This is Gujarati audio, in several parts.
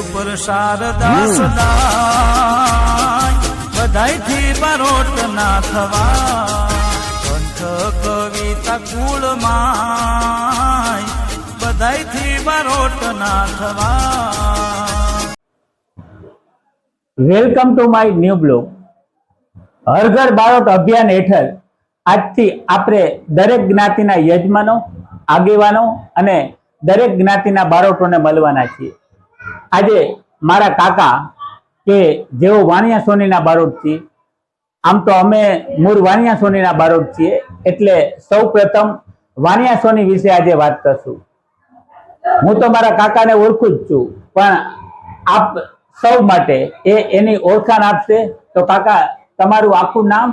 ઉપર શારદાસ દાય બધાયથી બારોટ ના થવા કંઠ કવિતા કુળમાય બધાયથી બારોટ ના થવા welcome to my new blog. હર ઘર બાળક અભિયાન હેઠળ આજથી આપણે દરેક જ્ઞાતિના યજમાનો આગેવાનો અને દરેક જ્ઞાતિના બાળકોને મળવાના છીએ. આજે મારા કાકા કે જેઓ વાણિયા સોનીના બારોટ છીએ, આમ તો અમે મૂળ વાણિયા સોનીના બારોટ છીએ, એટલે સૌ પ્રથમ વાણિયા સોની વિશે આજે વાત કરશું. હું તો મારા કાકાને ઓળખું જ છું, પણ આપ સૌ માટે એ એની ઓળખાણ આપશે. તો કાકા, તમારું આખું નામ?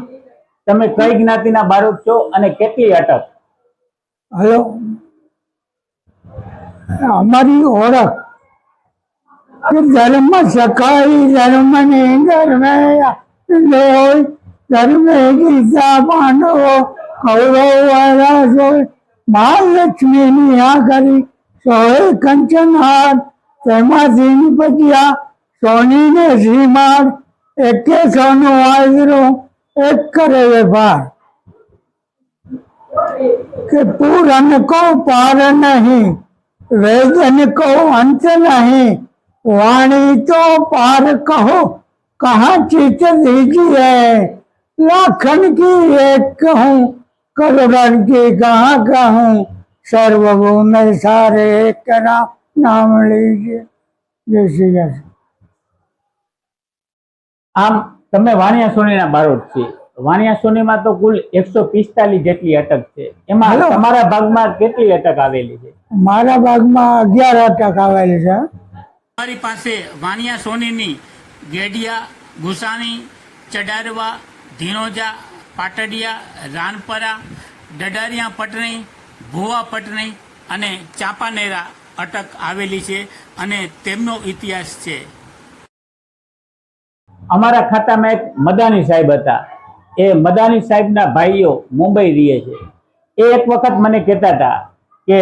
તમે કઈ જ્ઞાતિના બારોટ છો અને કેટલી અટક? હલો. અમારી ઓળખ ધર્મ સખાઈ, ધર્મ ને ધર્મ ધર્મ ગીતા પાંડવો, કૌરવ વાળા મહાલક્ષ્મી ની આ કરી સોએ કંચનહાર, તેમાંથી નીપજ્યા સોની ને શ્રીમાળ. એકે સોનો વાજરો એક કરે વેપાર. કે પૂર અને કહું પાર નહીં, વેદ અને કહું અંત નહીં. વાણી તો પાર કહો કહા ચિત દીજીએ લાખન કી એક કહું કરોડન કી કહા કહું સર્વભૂમ સારે એક નામ લીજીએ જય શ્રી કૃષ્ણ. આમ તમે વાણિયા સોનીના બારોટ છે વાણિયા સોનીમાં તો કુલ એકસો પિસ્તાલીસ જેટલી અટક છે. એમાં તમારા ભાગમાં કેટલી અટક આવેલી છે? મારા ભાગમાં અગિયાર અટક આવેલી છે. અમારી પાસે વાણિયા સોનીની ગેડિયા, ગુસાણી ચડારવા ધીણોજા પાટડિયા, રાનપરા, ડડારિયા પટણી, ભુવા પટણી અને ચાંપાનેરા અટક આવેલી છે અને તેમનો ઇતિહાસ છે. અમારા ખાતામાં એક મદાની સાહેબ હતા. એ મદાની સાહેબના ભાઈઓ મુંબઈ રહીએ છે. એ એક વખત મને કહેતા હતા કે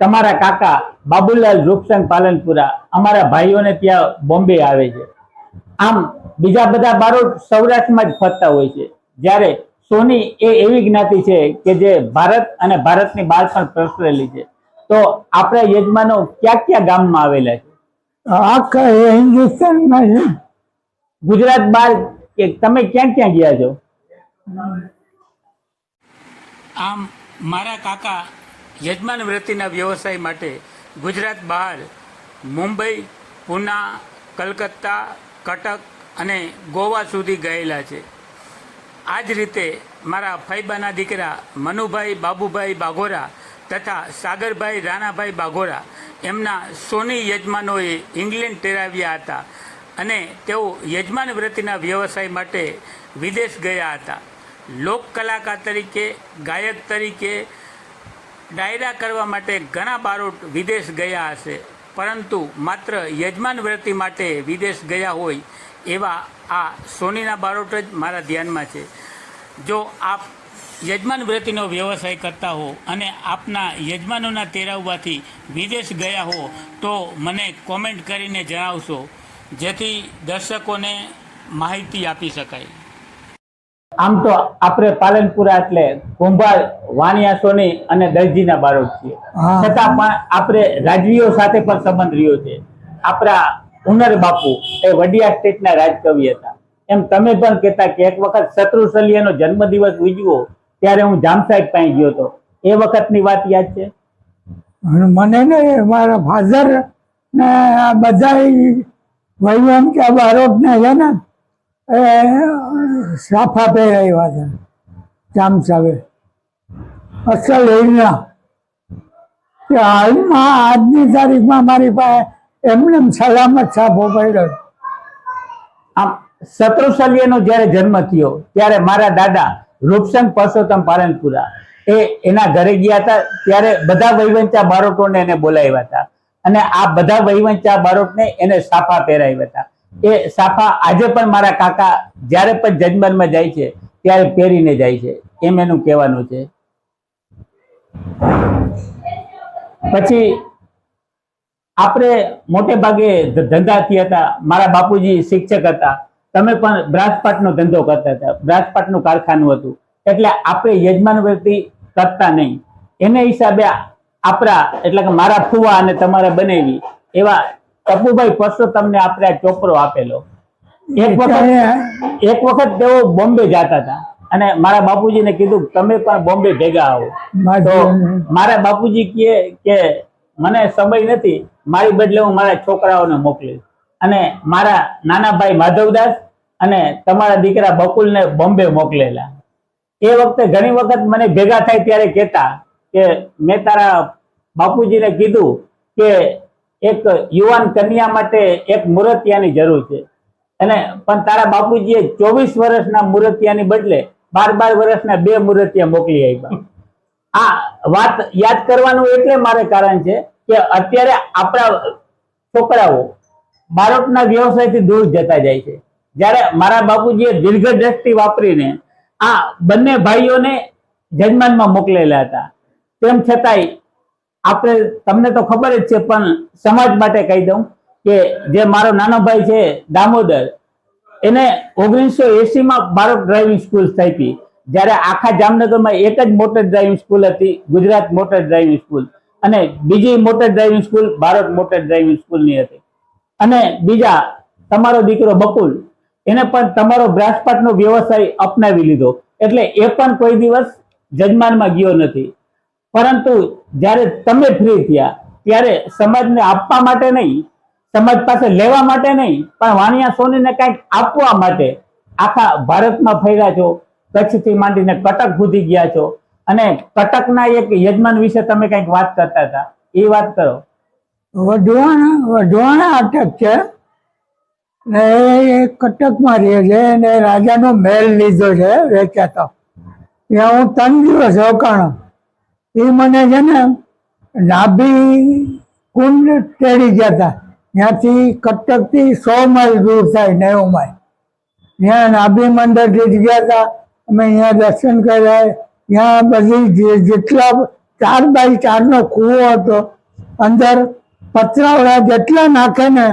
તમારા કાકા બાબુલાલ રૂપસંગ પાલનપુરા અમારા ભાઈઓને ત્યાં બોમ્બે આવે છે. આમ બીજા બધા બારોટ સૌરાષ્ટ્રમાં જ ફરતા હોય છે. જ્યારે સોની એ એવી જ્ઞાતિ છે કે જે ભારત અને ભારતની બહાર પણ પ્રસરેલી છે. તો આપણા યજમાનો ક્યાં ક્યાં ગામમાં આવેલા છે? આખા હિન્દુસ્તાનમાં છે. ગુજરાત બહાર કે તમે ક્યાં ક્યાં ગયા છો? આમ મારા કાકા યજમાન વૃત્તિના વ્યવસાય માટે ગુજરાત બહાર, મુંબઈ, પૂના, કલકત્તા, કટક અને ગોવા સુધી ગયેલા છે. આ જ રીતે મારા ફૈબાના દીકરા મનુભાઈ બાબુભાઈ બાઘોરા તથા સાગરભાઈ રાણાભાઈ બાઘોરા એમના સોની યજમાનોએ ઇંગ્લેન્ડ ટેરાવ્યા હતા અને તેઓ યજમાન વૃત્તિના વ્યવસાય માટે વિદેશ ગયા હતા. લોક કલાકાર તરીકે, ગાયક તરીકે ડાયરા કરવા માટે ઘણા બારોટ વિદેશ ગયા હશે, પરંતુ માત્ર યજમાન વ્રતિ માટે વિદેશ ગયા હોય એવા આ સોનીના બારોટ જ મારા ધ્યાનમાં છે. જો આપ યજમાન વ્રતિનો વ્યવસાય કરતા હો અને આપના યજમાનોના તેરાવવાથી વિદેશ ગયા હો, તો મને કોમેન્ટ કરીને જણાવશો, જેથી દર્શકોને માહિતી આપી શકાય. આમ તો આપણે પાલનપુરા એટલે કુંભાર વાણિયા સોની અને દરજીના બાળક છીએ. છતાં પણ આપણે રાજવીઓ સાથે પણ સંબંધ રહ્યો છે. આપણા ઉનર બાપુ એ વડિયા સ્ટેટના રાજકવિ હતા. એમ તમે પણ કહેતા કે એક વખત શત્રુશલ્યનો જન્મદિવસ ઉજવો ત્યારે હું જામ સાહેબ પાસે ગયો હતો. એ વખતની વાત યાદ છે? મને ને મારા ફાધર ને બધા બધા એમ કે બારોટ ને છે ને એ, સાફા પહેરાવ્યા હતા જામ સાહેબે અસલ એના કે હાલમાં આજની તારીખમાં મારી પાસે એમને સલામત સાફો પડ્યો આમ શત્રુશલ્યનો જ્યારે જન્મ થયો, ત્યારે મારા દાદા રૂપસંગ પરસોત્તમ પાલનપુરા એ એના ઘરે ગયા હતા, ત્યારે બધા વહીવંચા બાળકોને એને બોલાવ્યા હતા. અને આ બધા વહીવંચા બાળકને એને સાફા પહેરાવ્યા હતા. એ સાફા આજે પણ મારા કાકા જ્યારે પણ જજમનમાં જાય છે, ત્યારે પહેરીને જાય છે. એમ એનું કહેવાનું છે. પછી આપણે મોટે ભાગે ધંધાથી હતા. મારા બાપુજી શિક્ષક હતા. તમે પણ બ્રાસપાટનો ધંધો કરતા હતા. બ્રાસપાટનું કારખાનું હતું. એટલે આપણે યજમાન વૃત્તિ કરતા નહીં. એને હિસાબે આપણા એટલે કે મારા ફુવા અને તમારે બનાવી એવા ટપુભાઈ પરસો તમને આપણે આ ચોપરો આપેલો. એક વખત એક વખત તેઓ બોમ્બે જતા હતા. અને મારા બાપુજીને કીધું તમે પણ બોમ્બે ભેગા આવો. તો મારા બાપુજી કહે કે મને સમય નથી મારી બદલે હું મારા છોકરાઓને મોકલીશ. અને મારા નાના ભાઈ માધવદાસ અને તમારા દીકરા બકુલને બોમ્બે મોકલેલા. એ વખતે ઘણી વખત મને ભેગા થાય ત્યારે કહેતા કે મેં તારા બાપુજીને કીધું કે એક યુવાન કન્યા માટે એક મૂર્તિયાની જરૂર છે. અને પણ તારા બાપુજીએ ચોવીસ વર્ષના મૂર્તિયાની બદલે બાર બાર વર્ષના બે મૂર્તિયા મોકલી આપ્યા આ વાત યાદ કરવાનું એટલે મારે કારણ છે કે અત્યારે આપણા છોકરાઓ બાળકના વ્યવસાયથી દૂર જતા જાય છે. જ્યારે મારા બાપુજીએ દીર્ઘ દ્રષ્ટિ વાપરીને આ બંને ભાઈઓને જજમાનમાં મોકલેલા હતા. તેમ છતાંય આપણે તમને તો ખબર જ છે, પણ સમાજ માટે કહી દઉં કે જે મારો નાનો ભાઈ છે, દામોદર, એને ઓગણીસો એસી માં બાળક ડ્રાઇવિંગ સ્કૂલ સ્થાપી જ્યારે આખા જામનગરમાં એક જ મોટર ડ્રાઇવિંગ સ્કૂલ હતી, ગુજરાત મોટર ડ્રાઇવિંગ સ્કૂલ અને બીજી motor driving school Bharat motor driving સ્કૂલની હતી. અને બીજા, તમારો દીકરો બકુલ, એને પણ તમારો બ્રાસપાટનો વ્યવસાય અપનાવી લીધો. એટલે એ પણ કોઈ દિવસ જજમાનમાં ગયો નથી. પરંતુ જ્યારે તમે ફ્રી થયા, ત્યારે સમાજને આપવા માટે નહીં, સમાજ પાસે લેવા માટે નહીં, પણ વાણિયા સોનીને કંઈક આપવા માટે આખા ભારતમાં ફર્યા છો, કચ્છથી માંડીને કટક સુધી ગયા છો. અને કટકના એક યજમાન વિશે તમે કંઈક વાત કરતા હતા. એ વાત કરો. વઢવાણા વઢવાણા અટક છે. ને એ કટકમાં રહે છે અને રાજાનો મહેલ લીધો છે વેચાતો ત્યાં હું ત્રણ દિવસ રોકાણો. એ મને છે ને નાભી કુંડ તેડી ગયા હતા. ત્યાંથી કટકથી સો માઇલ દૂર થાય નેવું માઇલ. ત્યાં નાભી મંદિર જ ગયા હતા, અમે અહીંયા દર્શન કર્યા. ત્યાં બધી જેટલા ચાર બાય ચારનો કૂવો હતો, અંદર પતરાવડા જેટલા નાખે ને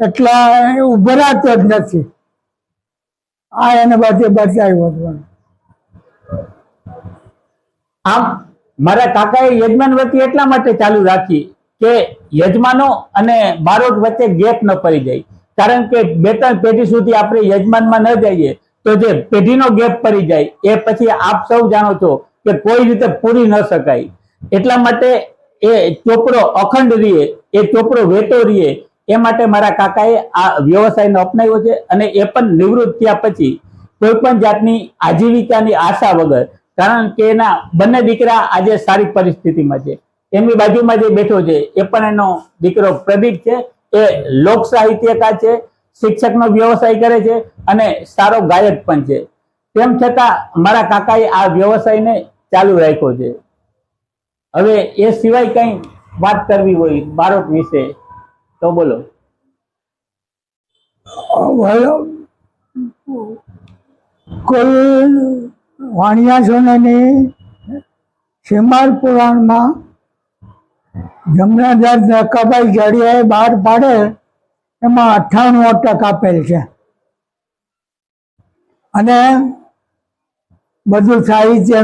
એટલા ઉભરાતો જ નથી. આ એને બધે બચાવ્યું હતું. આમ મારા કાકાએ યજમાન વૃત્તિ એટલા માટે ચાલુ રાખી કે યજમાનો અને બારોટ વચ્ચે ગેપ ન પડી જાય. કારણ કે બે ત્રણ પેઢી સુધી આપણે યજમાનમાં ન જઈએ તો જે પેઢીનો ગેપ પડી જાય, એ પછી આપ સૌ જાણો છો કે કોઈ રીતે પૂરી ન શકાય. એટલા માટે એ ચોપડો અખંડ રીએ, એ ચોપડો વેતો રીએ, એ માટે મારા કાકાએ આ વ્યવસાયને અપનાવ્યો છે અને એ પણ નિવૃત્ત થયા પછી કોઈ પણ જાતની આજીવિકાની આશા વગર કારણ કે એના બંને દીકરા આજે સારી પરિસ્થિતિમાં છે. એમની બાજુમાં જે બેઠો છે, એ પણ એનો દીકરો પ્રદીપ છે. એ લોક સાહિત્યકાર છે, શિક્ષકનો વ્યવસાય કરે છે અને સારો ગાયક પણ છે. તેમ છતાં મારા કાકાએ આ વ્યવસાયને ચાલુ રાખ્યો છે. હવે એ સિવાય કઈ વાત કરવી હોય બાળક વિશે, તો બોલો. કુલ વાણિયા સોનાની શ્રીમાર પુરાણમાં જમનાદાર નકાભાઈ જડિયાએ બહાર પાડે, એમાં અઠ્ઠાણું અટક આપેલ છે. અને બધું સાહિત્ય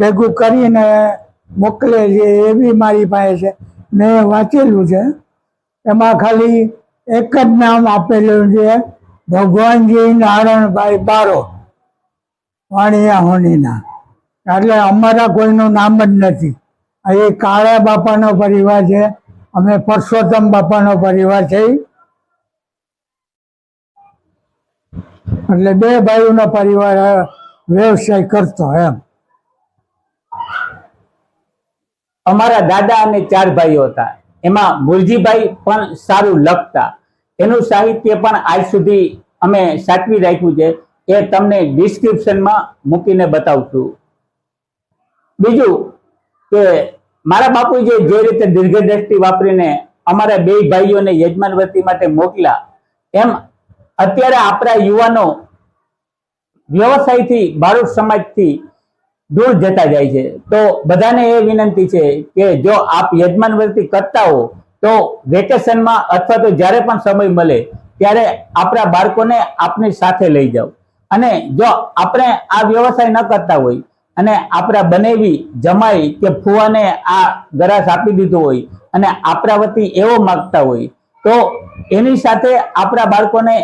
ભેગું કરીને મોકલે છે, એ બી મારી પાસે છે. મેં વાંચેલું છે. એમાં ખાલી એક જ નામ આપેલું છે, ભગવાનજી નારાયણભાઈ બારો. વાણિયા હોનીના એટલે અમારા કોઈનું નામ જ નથી. એ કાળા બાપાનો પરિવાર છે. અમે પરસોત્તમ બાપાનો પરિવાર છે. એટલે બે ભાઈઓનો પરિવાર વ્યવસાય કરતો એમ. અમારા દાદા અને ચાર ભાઈઓ હતા. એમાં મુરજીભાઈ પણ સારું લખતા. એનું સાહિત્ય પણ આજ સુધી અમે સાચવી રાખ્યું છે. એ તમને ડિસ્ક્રિપ્શનમાં મૂકીને બતાવશું. બીજું કે મારા બાપુ જે રીતે દીર્ઘદ્રષ્ટિ વાપરીને અમારા બે ભાઈઓને યજમાન વૃત્તિ માટે મોકલ્યા, એમ અત્યારે આપણા યુવાનો વ્યવસાયથી, બાળક સમાજથી દૂર જતા જાય છે. તો બધાને એ વિનંતી છે કે જો આપ યજમાન વૃત્તિ કરતા હો, તો વેકેશનમાં અથવા તો જ્યારે પણ સમય મળે, ત્યારે આપણા બાળકોને આપની સાથે લઈ જાઓ. અને જો આપણે આ વ્યવસાય ન કરતા હોય અને આપણા બનેવી જમાઈ કે ફુવાને આ ગરાસ આપી દીધો હોય અને આપણા વતી એવો માગતા હોય, તો એની સાથે આપણા બાળકોને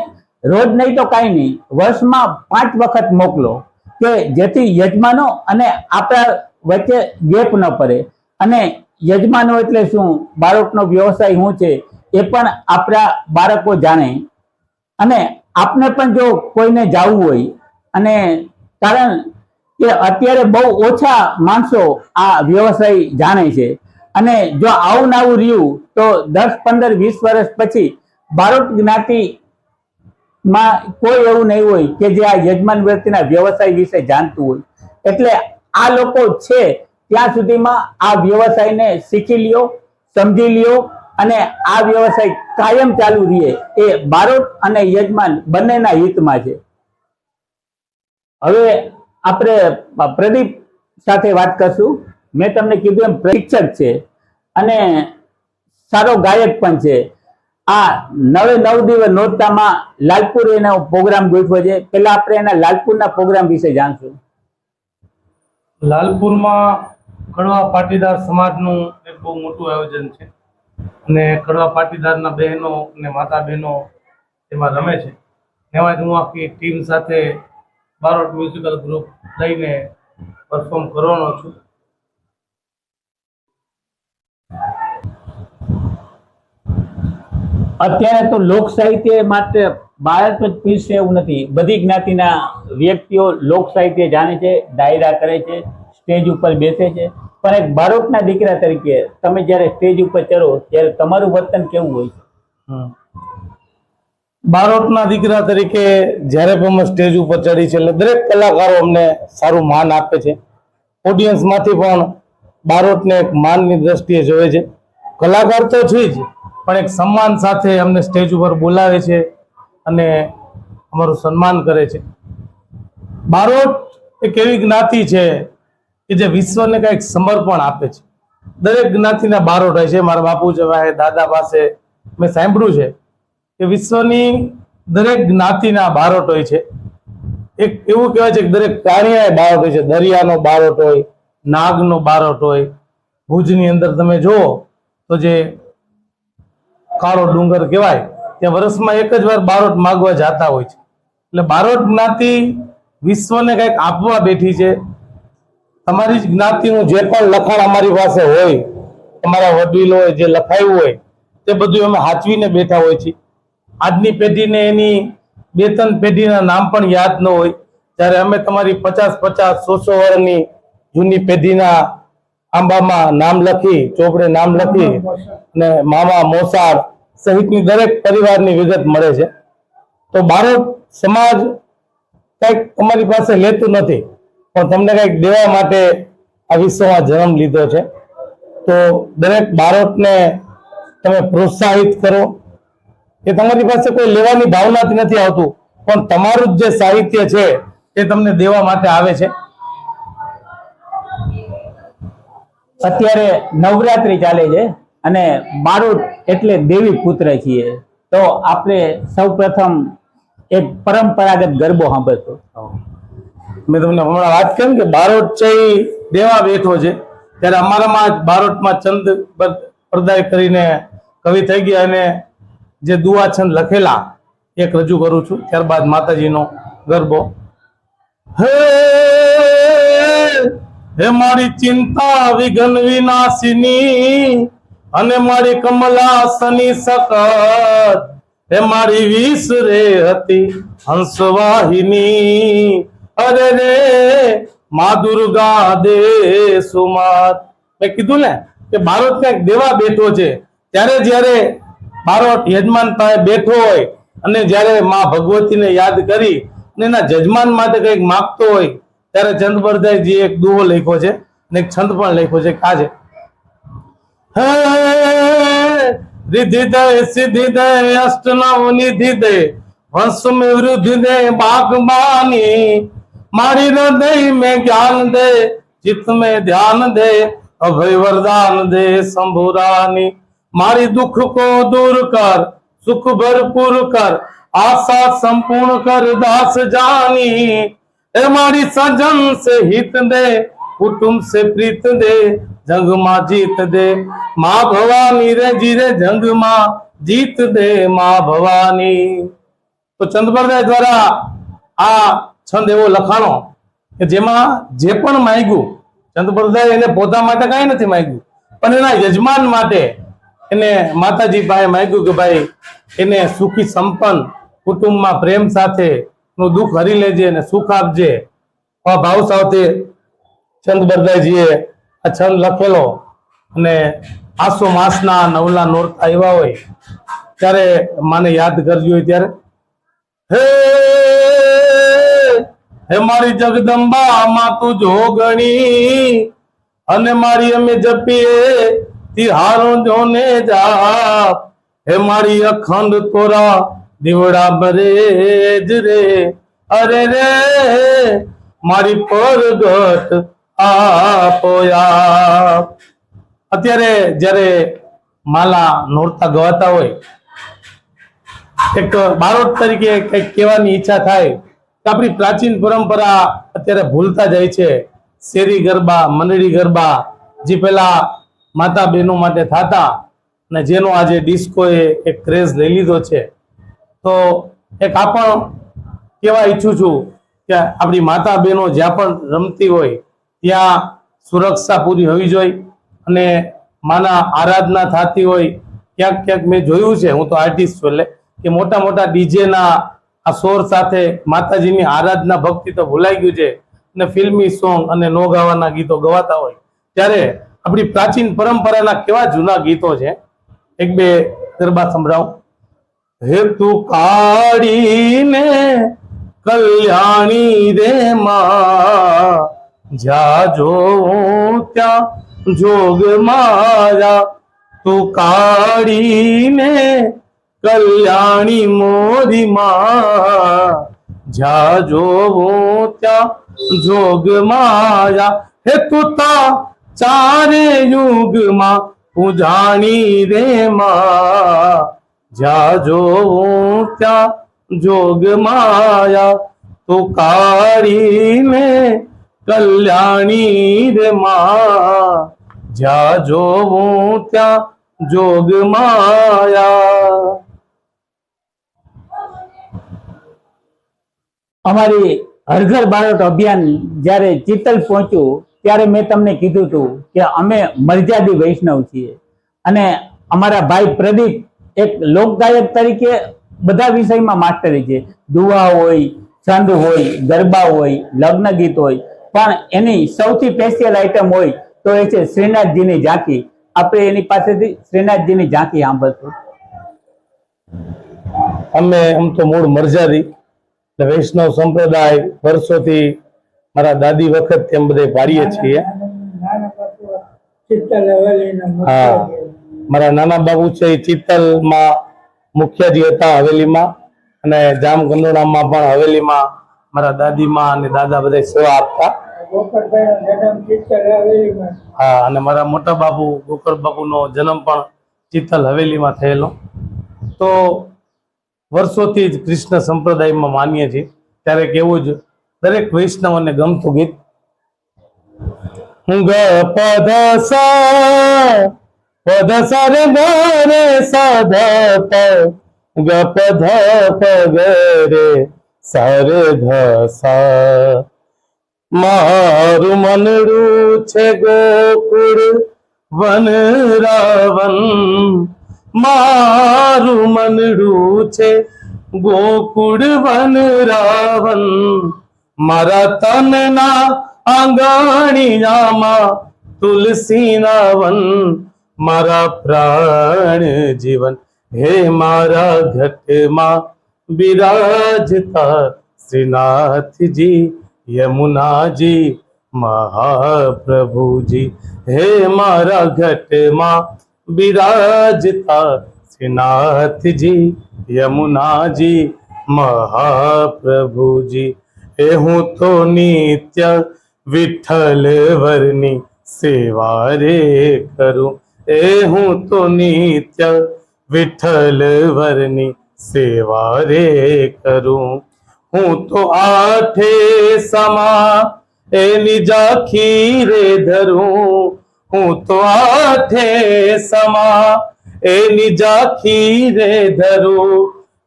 રોજ નહીં તો કાંઈ નહીં, વર્ષમાં પાંચ વખત મોકલો કે જેથી યજમાનો અને આપણા વચ્ચે ગેપ ન પડે. અને યજમાનો એટલે શું? બાળકનો વ્યવસાય શું છે? એ પણ આપણા બાળકો જાણે. અને આપને પણ જો કોઈને જવું હોય, અને કારણ કે અત્યારે બહુ ઓછા માણસો આ વ્યવસાય જાણે છે, અને જો આવું નાવું રહ્યું, તો દસ, પંદર, વીસ વર્ષ પછી બારોટ જ્ઞાતિ માં કોઈ એવું નહીં હોય કે જે આ યજમાન વ્યક્તિના વ્યવસાય વિશે જાણતું હોય. એટલે આ લોકો છે, ત્યાં સુધીમાં આ વ્યવસાયને શીખી લ્યો, સમજી લ્યો અને આ વ્યવસાય કાયમ ચાલુ રહે એ બારોટ અને યજમાન બંનેના હિતમાં છે. હવે આપણે પ્રદીપ સાથે વાત કરશું. મેં તમને કીધું એમ પ્રશિક્ષક છે અને સારો ગાયક પણ છે. આ નવે નવ દિવસ નોરતામાં લાલપુર એનો પ્રોગ્રામ ગોઠવો છે. પેલા આપણે એના લાલપુરના પ્રોગ્રામ વિશે જાણશું. લાલપુરમાં કડવા પાટીદાર સમાજનું એક બહુ મોટું આયોજન છે. અને કડવા પાટીદારના બહેનો અને માતા બહેનો એમાં રમે છે. એમાં હું આખી ટીમ સાથે બારોટ મ્યુઝિકલ ગ્રુપ લઈને પરફોર્મ કરવાનો છું. અત્યારે તો લોક સાહિત્ય માટે બાળક જ પીરસે એવું નથી. બધી જ્ઞાતિના વ્યક્તિઓ લોક સાહિત્ય જાણે છે, ડાયરા કરે છે, સ્ટેજ ઉપર બેસે છે. પણ એક બાળકના દીકરા તરીકે તમે જ્યારે સ્ટેજ ઉપર ચડો ત્યારે તમારું વર્તન કેવું હોય છે? બારોટના દીકરા તરીકે જ્યારે પણ અમે સ્ટેજ ઉપર ચડી છે એટલે દરેક કલાકારો અમને સારું માન આપે છે. ઓડિયન્સમાંથી પણ બારોટને એક માનની દ્રષ્ટિએ જોવે છે. કલાકાર તો છે જ, પણ એક સન્માન સાથે અમને સ્ટેજ ઉપર બોલાવે છે અને અમારું સન્માન કરે છે. બારોટ એક એવી જ્ઞાતિ છે કે જે વિશ્વને કંઈક સમર્પણ આપે છે. દરેક જ્ઞાતિના બારોટ હોય છે. મારા બાપુ જવાય દાદા પાસે મેં સાંભળ્યું છે કે વિશ્વની દરેક જ્ઞાતિના બારોટ હોય છે. એક એવું કહેવાય છે કે દરેક પ્રાણીના બારોટ હોય છે. દરિયાનો બારોટ હોય નાગનો બારોટ હોય ભુજની અંદર તમે જુઓ તો જે કાળો ડુંગર કહેવાય, ત્યાં વર્ષમાં એક જ વાર બારોટ માગવા જતા હોય છે. એટલે બારોટ જ્ઞાતિ વિશ્વને કંઈક આપવા બેઠી છે. તમારી જ જ્ઞાતિનું જે પણ લખાણ અમારી પાસે હોય તમારા વડીલોએ જે લખાયું હોય, તે બધું અમે હાચવીને બેઠા હોય છે આજની પેઢીને એની બે ત્રણ પેઢીના નામ પણ યાદ ન હોય. ત્યારે અમે તમારી પચાસ પચાસ, સો સો વર્ષની જૂની પેઢીના આંબામાં નામ લખી, ચોપડે નામ લખી અને મામા મોસાળ સહિતની દરેક પરિવારની વિગત મળે છે. તો બારોટ સમાજ કંઈક અમારી પાસે લેતું નથી. પણ તમને કંઈક દેવા માટે આ વિશ્વમાં જન્મ લીધો છે. તો દરેક બાળકને તમે પ્રોત્સાહિત કરો. એ તમારી પાસે કોઈ લેવાની ભાવનાથી નથી આવતું, પણ તમારું જે સાહિત્ય છે એ તમને દેવા માટે આવે છે. અત્યારે નવરાત્રી ચાલે છે અને બારોટ એટલે દેવી પુત્ર છીએ. તો આપણે સૌપ્રથમ એક પરંપરાગત ગરબો સાંભળશો. મેં તમને હમણાં વાત કરી કે બારોટ ચઈ દેવા બેઠો છે. ત્યારે અમારામાં જ બારોટમાં બ- પ્રદાય કરીને કવિ થઈ ગયા અને જે દુઆ છંદ લખેલા, એક રજૂ કરું છું. ત્યારબાદ માતાજીનો ગરબો. હે હે મારી ચિંતા વિઘન વિનાશિની અને મારી કમલા સની સકત હે મારી વીસ રે હતી હંસવાહિની. અરે રે, મા દુર્ગા દે સુમાર. મેં કીધું ને કે બારોટ કંઈક દેવા બેઠો છે. ત્યારે જ્યારે બારોટ યજમાન પાસે બેઠો હોય અને જ્યારે મા ભગવતીને યાદ કરી અને એના જજમાન માટે કંઈક માગતો હોય, ત્યારે ચંદબરદાયજી એક દુહો લખ્યો છે અને એક છંદ પણ લખ્યો છે કાજે રિધિ દે સિદ્ધિ દે અષ્ટનવ નિધિ દે વંશ મે વૃદ્ધિ દે બાગબાની મારી હૃદય में જ્ઞાન દે ચિત્ત में ધ્યાન દે, અભય વરદાન દે શંભુરાની મારી દુઃખ કો દૂર કર, સુખ ભરપૂર કર, આશા સંપૂર્ણ કર દાસ જાની. એ મારી સજન સે હિત દે, કુટુંબ સે પ્રીત દે, જંગમાં જીત દે. માં ભવાની રે જીરે જંગમાં જીત દે માં ભવાની. તો ચંદબરદાય દ્વારા આ છંદ એવો લખાણો કે જેમાં જે પણ માગ્યું ચંદબરદાય એને પોતા માટે કાંઈ નથી માગ્યું, પણ એના યજમાન માટે એને માતાજી પાસે માગ્યું કે ભાઈ, એને સુખી સંપન્ન કુટુંબમાં પ્રેમ સાથે નું દુઃખ હરી લેજે અને સુખ આપજે. આ ભાવ સાથે ચંદબરદાયજીએ આ છંદ લખેલો અને આસો માસના નવલા નોરતા આવ્યા હોય, ત્યારે માને યાદ કરજો ત્યારે, હે હે મારી જગદંબા માં તું જોગણી અને મારી અમે જપીએ, તિહારો જોને જા હે મારી અખંડ તોરા, દીવડા બરેજ રે. અરે રે, મારી પરગટ આપોયા. અત્યારે જ્યારે માલા નોરતા ગવાતા હોય, એક બારોટ તરીકે કંઈક કહેવાની ઈચ્છા થાય આપણી પ્રાચીન પરંપરા અત્યારે ભૂલતા જાય છે. શેરી ગરબા, મંડળી ગરબા, જે પેલા માતા બહેનો માટે થતા અને જેનો આજે ડિસ્કોએ એક ક્રેઝ લઈ લીધો છે. તો એક આ પણ કહેવા ઈચ્છું છું કે આપણી માતા બહેનો જ્યાં પણ રમતી હોય, ત્યાં સુરક્ષા પૂરી હોવી જોઈએ અને માના આરાધના થતી હોય. ક્યાંક ક્યાંક મેં જોયું છે, હું તો આર્ટિસ્ટ છું એટલે, કે મોટા મોટા ડીજેના આ સોર સાથે માતાજીની આરાધના ભક્તિ તો ભૂલાઈ ગયું છે અને ફિલ્મી સોંગ અને નો ગાવાના ગીતો ગવાતા હોય. ત્યારે આપણી પ્રાચીન પરંપરાના કેવા જૂના ગીતો છે? એક બે ગરબા સંભળાવું. હે તું કાઢીને કલ્યાણી રે માં જા જો ત્યાં જોગ મારા. તું કાઢીને કલ્યાણી મોરી માં જા જોવો ત્યાં જોગ માયા. હે તુતા, ચારે યુગમાં પૂજાણી રે માં. જા જોવો ત્યાં જોગ માયા. તો કાઢીને કલ્યાણી રે માં. જા જો ત્યાં જોગ માયા. અમારી હર ઘર બાળક અભિયાન જ્યારે ચિત્તલ પહોંચ્યું, ત્યારે મેં તમને કીધું હતું કે અમે મર્યાદી વૈષ્ણવ છીએ. અને અમારા ભાઈ પ્રદીપ એક લોકગાયક તરીકે બધા વિષયમાં માસ્ટરી છે. દુવા હોય, છંદ હોય, ગરબા હોય, લગ્ન ગીત હોય. પણ એની સૌથી સ્પેશિયલ આઈટમ હોય તો એ છે શ્રીનાથજીની ઝાંકી આપણે એની પાસેથી શ્રીનાથજીની ઝાંકી સાંભળશું. અમે આમ તો મૂળ મરજાદી એટલે વૈષ્ણવ સંપ્રદાય વર્ષોથી મારા દાદી વખત તેમ બધે પાડીએ છીએ. હા. મારા નાના બાબુ છે એ ચિત્તલમાં મુખ્યજી હતા હવેલીમાં અને જામ ગંડોળામાં પણ હવેલીમાં મારા દાદીમાં અને દાદા બધા સેવા આપતા. હા, અને મારા મોટા બાપુ ગોકળ બાપુનો જન્મ પણ ચિત્તલ હવેલીમાં થયેલો. તો વર્ષોથી જ કૃષ્ણ સંપ્રદાયમાં માનીએ છીએ. ત્યારે કેવું જ દરેક વૈષ્ણવને ગમતું ગીત. પદ સા, પદ સર રે સ પ પધ પ રે સર ધ મારું મનડું છે ગોકુળ વન રાવન મારું મનડું છે. ગોકુળ વન રાવન મારા તનના આંગણિયામાં તુલસીના વન મારા પ્રાણ જીવન. હે મારા ઘટમાં બિરાજતા શ્રીનાથજી યમુનાજી, મહાપ્રભુજી. હે મારા ઘટમાં બિરાજતા શ્રીનાથજી યમુનાજી, મહાપ્રભુજી. એ હું તો નિત્ય વિઠ્ઠલ વરની સેવા રે કરું. એ હું તો નિત્ય વિઠ્ઠલ વરની સેવા રે કરું. હું તો આઠે સમા એની જાખી રે ધરું. હું તો આઠે સમા એની જાખી રે ધરું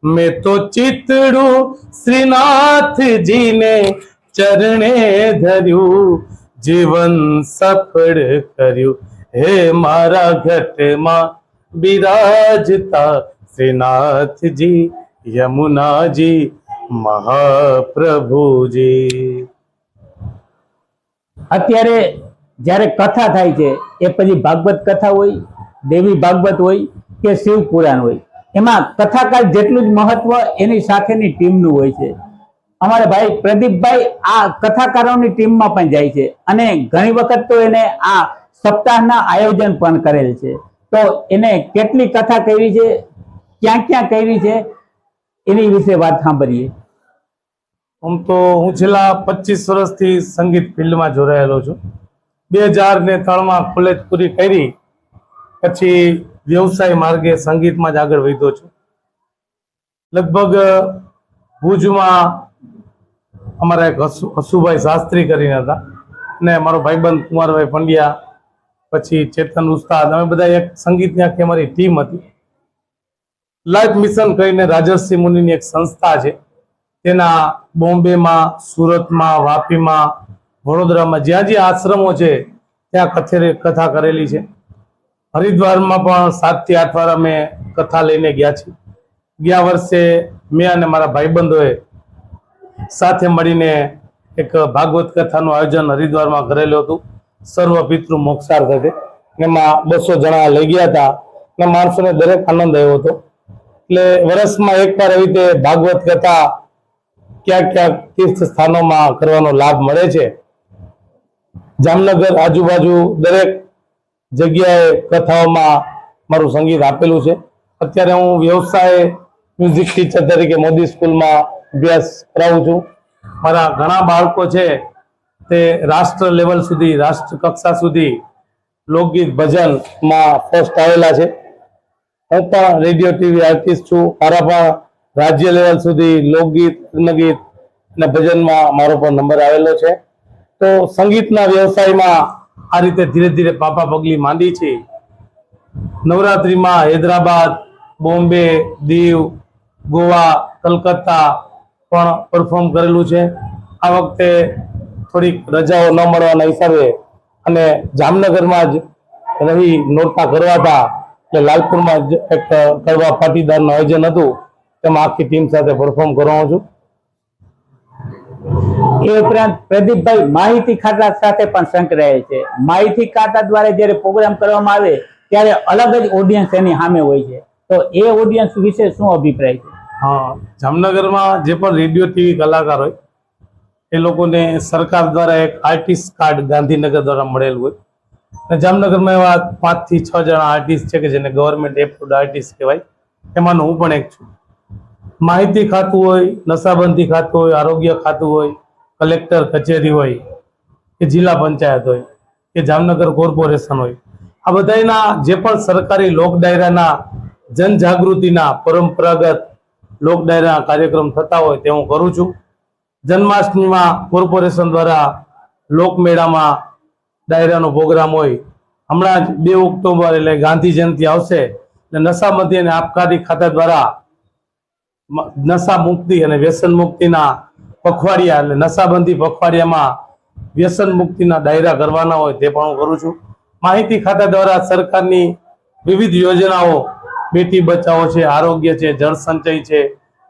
મેં તો ચિતડું શ્રીનાથજીને ચરણે ધર્યું જીવન સફળ કર્યું હે મારા ઘટમાં બિરાજતા શ્રીનાથજી યમુનાજી મહાપ્રભુજી અત્યારે જ્યારે કથા થાય છે, એ પછી ભાગવત કથા હોય, દેવી ભાગવત હોય કે શિવ પુરાણ હોય. એમાં કથાકાર જેટલું જ મહત્વ એની સાથેની ટીમનું હોય છે. અમારા ભાઈ પ્રદીપભાઈ આ કથાકારોની ટીમમાં પણ જાય છે અને ઘણી વખત તો એને આ સપ્તાહના આયોજન પણ કરેલ છે. તો એને કેટલી કથા કરી છે, ક્યાં ક્યાં કરી છે, એની વિશે વાત સાંભળીએ. આમ તો હું છેલ્લા પચીસ વર્ષથી સંગીત ફિલ્ડમાં જોડાયેલો છું. બે હજાર ને ત્રણમાં કોલેજ પૂરી કરી, પછી વ્યવસાય માર્ગે સંગીતમાં જ આગળ વધ્યો છું. લગભગ ભુજમાં અમારા એક હસુ, હસુભાઈ શાસ્ત્રી કરીને હતા અને મારો ભાઈબંધ કુમારભાઈ પંડ્યા, પછી ચેતન ઉસ્તાદ, અમે બધા એક સંગીતની આખી અમારી ટીમ હતી. લાઈફ મિશન કરીને રાજર્ષિ મુનિની એક સંસ્થા છે. તેના બોમ્બેમાં, સુરતમાં, વાપીમાં વડોદરામાં જ્યાં જ્યાં આશ્રમો છે, ત્યાં કથેરે કથા કરેલી છે. હરિદ્વારમાં પણ સાતથી આઠ વાર અમે કથા લઈને ગયા છીએ. ગયા વર્ષે મેં અને મારા ભાઈબંધોએ સાથે મળીને એક ભાગવત કથાનું આયોજન હરિદ્વારમાં કરેલું હતું. સર્વ પિતૃ મોક્ષાર્થ હતી એમાં બસો જણા લઈ ગયા હતા અને માણસોને દરેક આનંદ આવ્યો હતો. એટલે વર્ષમાં એકવાર એવી રીતે ભાગવત કથા ક્યાંક ક્યાંક તીર્થ સ્થાનોમાં કરવાનો લાભ મળે છે. જામનગર આજુબાજુ દરેક જગ્યાએ કથાઓમાં મારું સંગીત આપેલું છે. અત્યારે હું વ્યવસાય મ્યુઝિક ટીચર તરીકે મોદી સ્કૂલમાં અભ્યાસ કરાવું છું. મારા ઘણા બાળકો છે તે રાષ્ટ્ર લેવલ સુધી, રાષ્ટ્ર કક્ષા સુધી લોકગીત ભજનમાં ફર્સ્ટ આવેલા છે. હું પણ રેડિયો, ટીવી આર્ટિસ્ટ છું. મારા પણ રાજ્ય લેવલ સુધી લોકગીત લગ્નગીત અને ભજનમાં મારો પણ નંબર આવેલો છે. તો સંગીતના વ્યવસાયમાં આ રીતે ધીરે ધીરે પાપા પગલી માંડી છે. નવરાત્રિમાં હૈદરાબાદ, બોમ્બે, દીવ, ગોવા, કલકત્તા પણ પરફોર્મ કરેલું છે. આ વખતે થોડીક રજાઓ ન મળવાના હિસાબે અને જામનગરમાં જ રહી નોરતા કરવા હતા. એટલે લાલપુરમાં જ એક કડવા પાટીદારનું આયોજન હતું. તેમાં આખી ટીમ સાથે પરફોર્મ કરવાનો છું. એ ઉપરાંત પ્રદીપભાઈ માહિતી ખાતા સાથે પણ સંકળાયેલ છે. માહિતી ખાતા દ્વારા જ્યારે પ્રોગ્રામ કરવામાં આવે ત્યારે અલગ જ ઓડિયન્સ એની સામે હોય છે. તો એ ઓડિયન્સ વિશે શું અભિપ્રાય છે? હા, જામનગરમાં જે પણ રેડિયો, ટીવી કલાકાર હોય, એ લોકોને સરકાર દ્વારા એક આર્ટિસ્ટ કાર્ડ ગાંધીનગર દ્વારા મળેલું હોય. અને જામનગરમાં એવા પાંચથી છ જણા આર્ટિસ્ટ છે કે જેને ગવર્મેન્ટ એપ્રુવડ આર્ટિસ્ટ કહેવાય. એમાંનો હું પણ એક છું. માહિતી ખાતું હોય, નશાબંધી ખાતું હોય, આરોગ્ય ખાતું હોય કલેક્ટર, કચેરી હોય કે જિલ્લા પંચાયત હોય કે જામનગર કોર્પોરેશન હોય, આ બધાના જે પણ સરકારી લોક ડાયરાના જનજાગૃતિના પરંપરાગત લોક ડાયરાના કાર્યક્રમ થતા હોય તે હું કરું છું. જન્માષ્ટમીમાં કોર્પોરેશન દ્વારા લોકમેળામાં ડાયરાનો પ્રોગ્રામ હોય. હમણાં જ બે ઓક્ટોબર એટલે ગાંધી જયંતિ આવશે એટલે નશામતી અને આબકારી ખાતા દ્વારા નશા મુક્તિ અને વ્યસન મુક્તિના પખવાડિયા એટલે નશાબંધી પખવાડિયામાં વ્યસન મુક્તિના ડાયરા કરવાના હોય તે પણ હું કરું છું. માહિતી ખાતા દ્વારા સરકારની વિવિધ યોજનાઓ બેટી બચાવો છે, આરોગ્ય છે, જળ સંચય છે,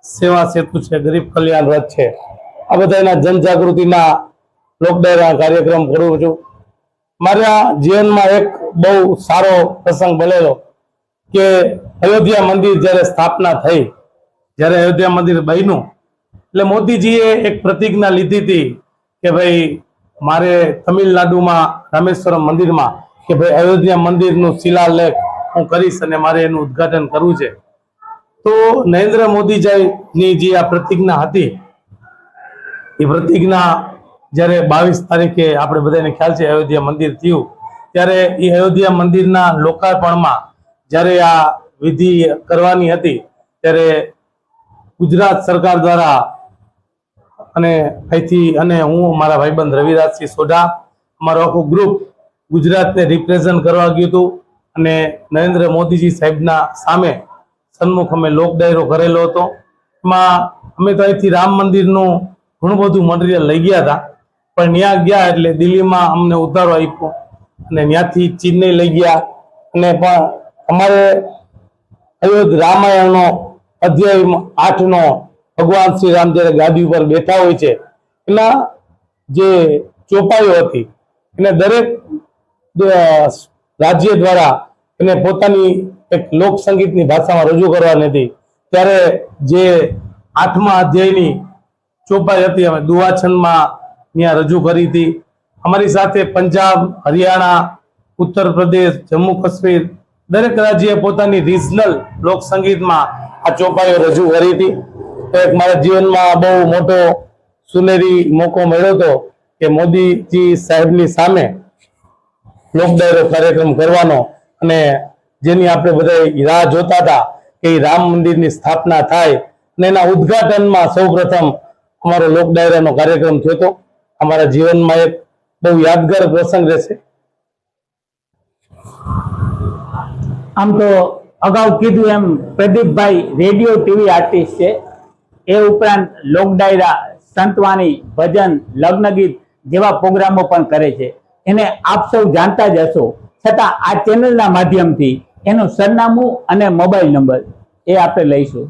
સેવા સેતુ છે, ગરીબ કલ્યાણ રથ છે. આ બધાના જનજાગૃતિના લોકડાયરા કાર્યક્રમ કરું છું. મારા જીવનમાં એક બહુ સારો પ્રસંગ બનેલો કે અયોધ્યા મંદિર જ્યારે સ્થાપના થઈ, જ્યારે અયોધ્યા મંદિર બન્યું એટલે મોદીજીએ એક પ્રતિજ્ઞા લીધી હતી કે ભાઈ, મારે તમિલનાડુમાં, રામેશ્વરમ મંદિરમાં કે ભાઈ, અયોધ્યા મંદિરનું શિલાલેખ હું કરીશ અને મારે એનું ઉદ્ઘાટન કરવું છે. તો નરેન્દ્ર મોદીજીની જે આ પ્રતિજ્ઞા હતી, એ પ્રતિજ્ઞા જ્યારે બાવીસ તારીખે આપણે બધાને ખ્યાલ છે અયોધ્યા મંદિર થયું, ત્યારે એ અયોધ્યા મંદિરના લોકાર્પણમાં જ્યારે આ વિધિ કરવાની હતી, ત્યારે ગુજરાત સરકાર દ્વારા અને અહીંથી અને હું, મારા ભાઈબંધ રવિરાજસિંહ સોઢા, અમારું આખું ગ્રુપ ગુજરાતને રિપ્રેઝન્ટ કરવા ગયું હતું. અને નરેન્દ્ર મોદીજી સાહેબના સામે સન્મુખ અમે લોક ડાયરો કરેલો હતો. એમાં અમે તો અહીંથી રામ મંદિરનું ઘણું બધું મટીરિયલ લઈ ગયા હતા. પણ ત્યાં ગયા એટલે દિલ્હીમાં અમને ઉતારો આપ્યો. અને ત્યાંથી ચેન્નઈ લઈ ગયા. અને પણ અમારે અયોધ્યા રામાયણનો અધ્યાય આઠનો ભગવાન શ્રી રામ જ્યારે ગાદી ઉપર બેઠા હોય છે, એના જે ચોપાઈઓ હતી, એને દરેક રાજ્ય દ્વારા એને પોતાની એક લોક સંગીતની ભાષામાં રજૂ કરવાની હતી. ત્યારે જે આઠમા અધ્યાયની ચોપાઈ હતી, અમે દુવાછંદમાં ત્યાં રજૂ કરી હતી. અમારી સાથે પંજાબ, હરિયાણા, ઉત્તર પ્રદેશ, જમ્મુ કાશ્મીર દરેક રાજ્યએ પોતાની રિજનલ લોક સંગીતમાં આ ચોપાઈઓ રજૂ કરી હતી. તો એક મારા જીવનમાં બહુ મોટો સુનેરી મોકો મળ્યો હતો કે મોદીજી સાહેબની સામે લોક ડાયરો કાર્યક્રમ કરવાનો અને જેની આપણે બધા રાહ જોતા હતા કે રામ મંદિરની સ્થાપના થાય અને એના ઉદ્ઘાટનમાં સૌપ્રથમ અમારો લોક ડાયરાનો કાર્યક્રમ થયો હતો. અમારા જીવનમાં એક બહુ યાદગાર પ્રસંગ રહેશે. આમ તો અગાઉ કીધું એમ પ્રદીપભાઈ રેડિયો ટીવી આર્ટિસ્ટ છે. એ ઉપરાંત લોક ડાયરા, સંતવાણી, ભજન, લગ્ન ગીત જેવા પ્રોગ્રામો પણ કરે છે. એને આપ સૌ જાણતા જ હશો. છતાં આ ચેનલના માધ્યમથી એનું સરનામું અને મોબાઈલ નંબર એ આપણે લઈશું.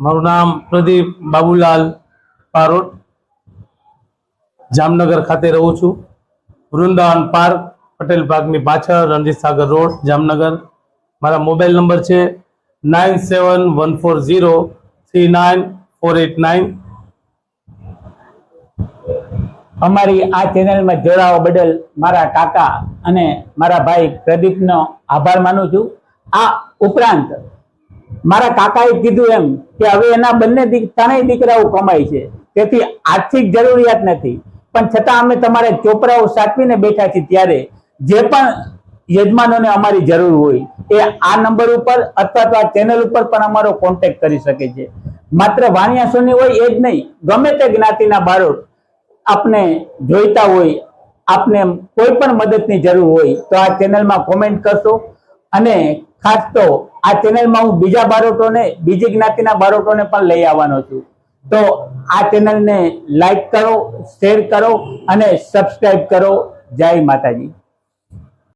મારું નામ પ્રદીપ બાબુલાલ પારોટ. જામનગર ખાતે રહું છું. વૃંદાવન પાર્ક, પટેલ પાર્કની પાછળ, રણજીત સાગર રોડ, જામનગર. મારા મોબાઈલ નંબર છે nine seven one four zero three nine અમારી આ ચેનલમાં જોડાવા બદલ મારા કાકા અને મારા ભાઈ પ્રદીપનો આભાર માનું છું. આ ઉપરાંત મારા કાકાએ કીધું એમ કે હવે એના બંને ત્રણેય દીકરાઓ કમાય છે. તેથી આર્થિક જરૂરિયાત નથી. પણ છતાં અમે તમારે ચોપરાઓ સાચવીને બેઠા છીએ ત્યારે જે પણ યજમાનોને અમારી જરૂર હોય એ આ નંબર ઉપર અથવા તો આ ચેનલ ઉપર પણ અમારો કોન્ટેક્ટ કરી શકે છે. માત્ર વાણિયાસોની હોય એ જ નહીં, ગમે તે જ્ઞાતિના બાળક આપને જોઈતા હોય, આપને કોઈ પણ મદદની જરૂર હોય, તો આ ચેનલમાં કોમેન્ટ કરશો. અને ખાસ તો આ ચેનલમાં હું બીજા બાળકોને, બીજી જ્ઞાતિના બાળકોને પણ લઈ આવવાનો છું. તો આ ચેનલને લાઈક કરો, શેર કરો અને સબસ્ક્રાઈબ કરો. જય માતાજી.